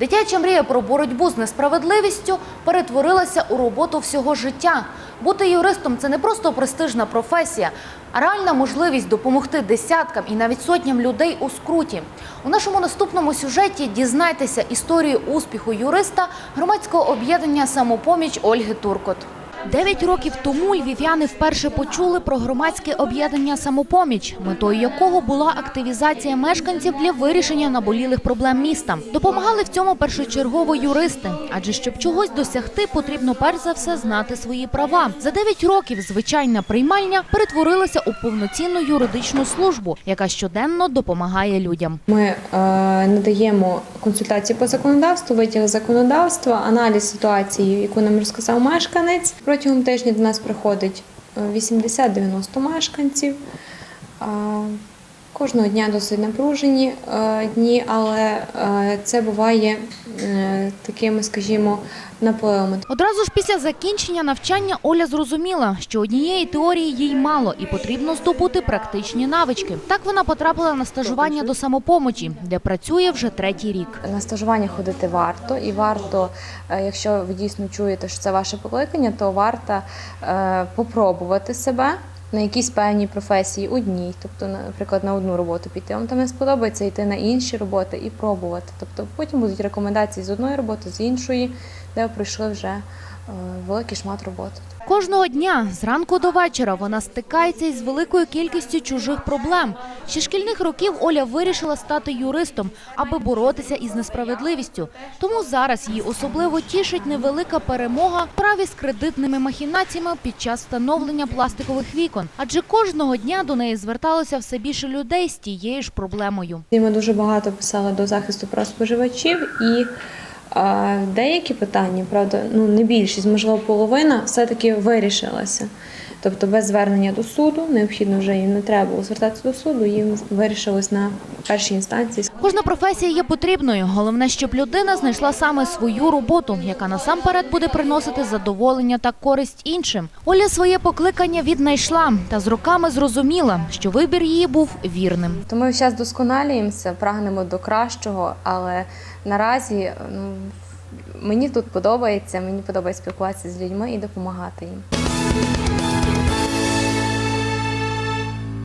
Дитяча мрія про боротьбу з несправедливістю перетворилася у роботу всього життя. Бути юристом це не просто престижна професія, а реальна можливість допомогти десяткам і навіть сотням людей у скруті. У нашому наступному сюжеті дізнайтеся історію успіху юриста громадського об'єднання самопоміч Ольги Туркот. Дев'ять років тому львів'яни вперше почули про громадське об'єднання самопоміч, метою якого була активізація мешканців для вирішення наболілих проблем міста. Допомагали в цьому першочергово юристи, адже щоб чогось досягти, потрібно перш за все знати свої права. За дев'ять років звичайна приймальня перетворилася у повноцінну юридичну службу, яка щоденно допомагає людям. Ми е, надаємо консультації по законодавству, витяг законодавства, аналіз ситуації, яку нам розказав мешканець. Протягом тижня до нас приходить е, 80-90 мешканців. Кожного дня досить напружені е, дні, але е, це буває такими, скажімо, напливами. Одразу ж після закінчення навчання Оля зрозуміла, що однієї теорії їй мало і потрібно здобути практичні навички. Так вона потрапила на стажування до самопомочі, де працює вже третій рік. На стажування ходити варто, і варто, е, якщо ви дійсно чуєте, що це ваше покликання, то варто попробувати себе на якісь певні професії одній, тобто, наприклад, на одну роботу піти. Вам там не сподобається йти на інші роботи і пробувати. Тобто потім будуть рекомендації з одної роботи, з іншої, де ви пройшли вже великий шмат роботи. Кожного дня зранку до вечора вона стикається із великою кількістю чужих проблем. Ще шкільних років Оля вирішила стати юристом, аби боротися із несправедливістю. Тому зараз її особливо тішить невелика перемога в праві з кредитними махінаціями під час встановлення пластикових вікон. Адже кожного дня до неї зверталося все більше людей з тією ж проблемою. Ми дуже багато писали до захисту прав споживачів і. Деякі питання, правда, ну не більшість, можливо, половина, все-таки вирішилася. Тобто без звернення до суду, необхідно вже їм не треба було звертатися до суду, їм вирішилось на першій інстанції. Кожна професія є потрібною. Головне, щоб людина знайшла саме свою роботу, яка насамперед буде приносити задоволення та користь іншим. Оля своє покликання віднайшла та з роками зрозуміла, що вибір її був вірним. То ми зараз досконалюємося, прагнемо до кращого, але наразі ну, мені тут подобається, мені подобається спілкуватися з людьми і допомагати їм.